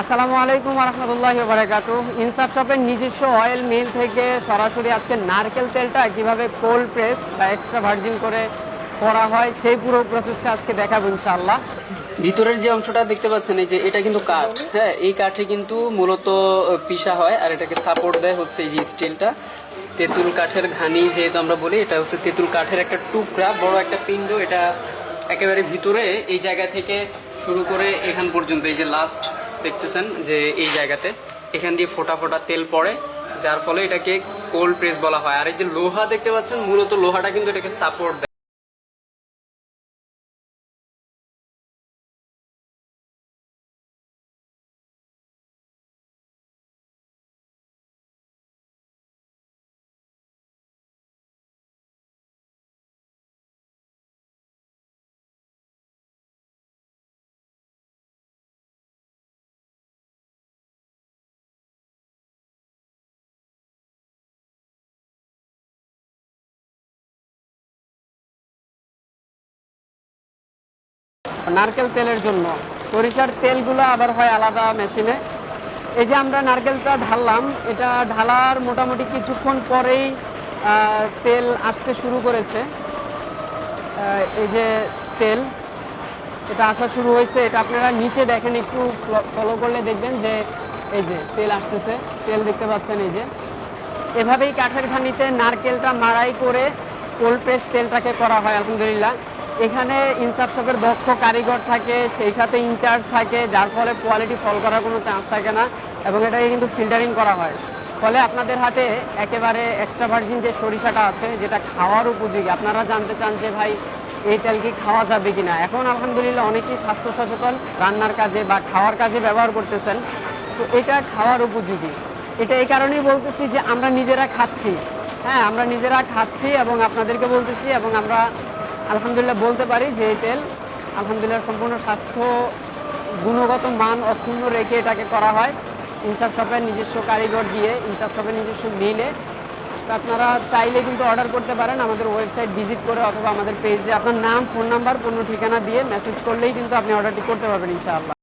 আসসালামু আলাইকুম রহমতুল্লাহ বারাকাত ইনসাফ শপের নিজস্ব অয়েল মিল থেকে সরাসরি আজকে নারকেল তেলটা কীভাবে কোল্ড প্রেস বা এক্সট্রা ভার্জিন করে করা হয়, সেই পুরো প্রসেসটা আজকে দেখাবো ইনশাআল্লাহ। ভিতরের যে অংশটা দেখতে পাচ্ছেন, এই যে এটা কিন্তু কাঠ। হ্যাঁ এই কাঠে কিন্তু মূলত পিষা হয় আর এটাকে সাপোর্ট দেয় হচ্ছে এই যে স্টিলটা তেঁতুল কাঠের ঘানি যেহেতু আমরা বলি, এটা হচ্ছে তেঁতুল কাঠের একটা টুকরা, বড় একটা পিণ্ড। এটা একেবারে ভিতরে, এই জায়গা থেকে শুরু করে এখান পর্যন্ত, এই যে লাস্ট দেখতেছেন যে এই জায়গাতে। এখান দিয়ে ফোটা ফোটা তেল পড়ে, যার ফলে এটাকে কোল্ড প্রেস বলা হয়। আর এই যে লোহা দেখতে পাচ্ছেন, মূলত লোহাটা কিন্তু এটাকে সাপোর্ট দেয়। নারকেল তেলের জন্য। সরিষার তেলগুলো আবার হয় আলাদা মেশিনে এই যে আমরা নারকেলটা ঢাললাম, এটা ঢালার মোটামুটি কিছুক্ষণ পরেই তেল আসতে শুরু করেছে। এই যে তেল, এটা আসা শুরু হয়েছে। এটা আপনারা নিচে দেখেন, একটু ফলো করলে দেখবেন যে এই যে তেল আসতেছে। তেল দেখতে পাচ্ছেন এই যে। এভাবেই কাঠের ঘানিতে নারকেলটা মাড়াই করে কোল্ড প্রেস তেলটাকে করা হয়, আলহামদুলিল্লাহ। এখানে ইনসাফ শপের দক্ষ কারিগর থাকে, সেই সাথে ইনচার্জ থাকে, যার ফলে কোয়ালিটি ফল করার কোনো চান্স থাকে না এবং এটাকে কিন্তু ফিল্টারিং করা হয়। ফলে আপনাদের হাতে একেবারে এক্সট্রা ভার্জিন যে সরিষাটা আছে, যেটা খাওয়ার উপযোগী। আপনারা জানতে চান যে, ভাই, এই তেল কি খাওয়া যাবে কি না এখন আলহামদুলিল্লাহ অনেকেই স্বাস্থ্য সচেতন, রান্নার কাজে বা খাওয়ার কাজে ব্যবহার করতেছেন। তো এটা খাওয়ার উপযোগী। এটা এই কারণেই বলতেছি যে, আমরা নিজেরা খাচ্ছি। হ্যাঁ আমরা নিজেরা খাচ্ছি এবং আপনাদেরকে বলতেছি এবং আমরা আলহামদুলিল্লাহ বলতে পারি যে এই তেল, আলহামদুলিল্লাহ সম্পূর্ণ স্বাস্থ্য, গুণগত মান অক্ষুণ্ণ রেখে এটাকে করা হয়। ইনসাফ শপের নিজস্ব কারিগর দিয়ে, ইনসাফ শপের নিজস্ব মিলে। আপনারা চাইলে কিন্তু অর্ডার করতে পারেন আমাদের ওয়েবসাইট ভিজিট করে অথবা আমাদের পেজে। আপনার নাম, ফোন নাম্বার, কোনো ঠিকানা দিয়ে মেসেজ করলেই কিন্তু আপনি অর্ডারটি করতে পারবেন ইনশাআল্লাহ।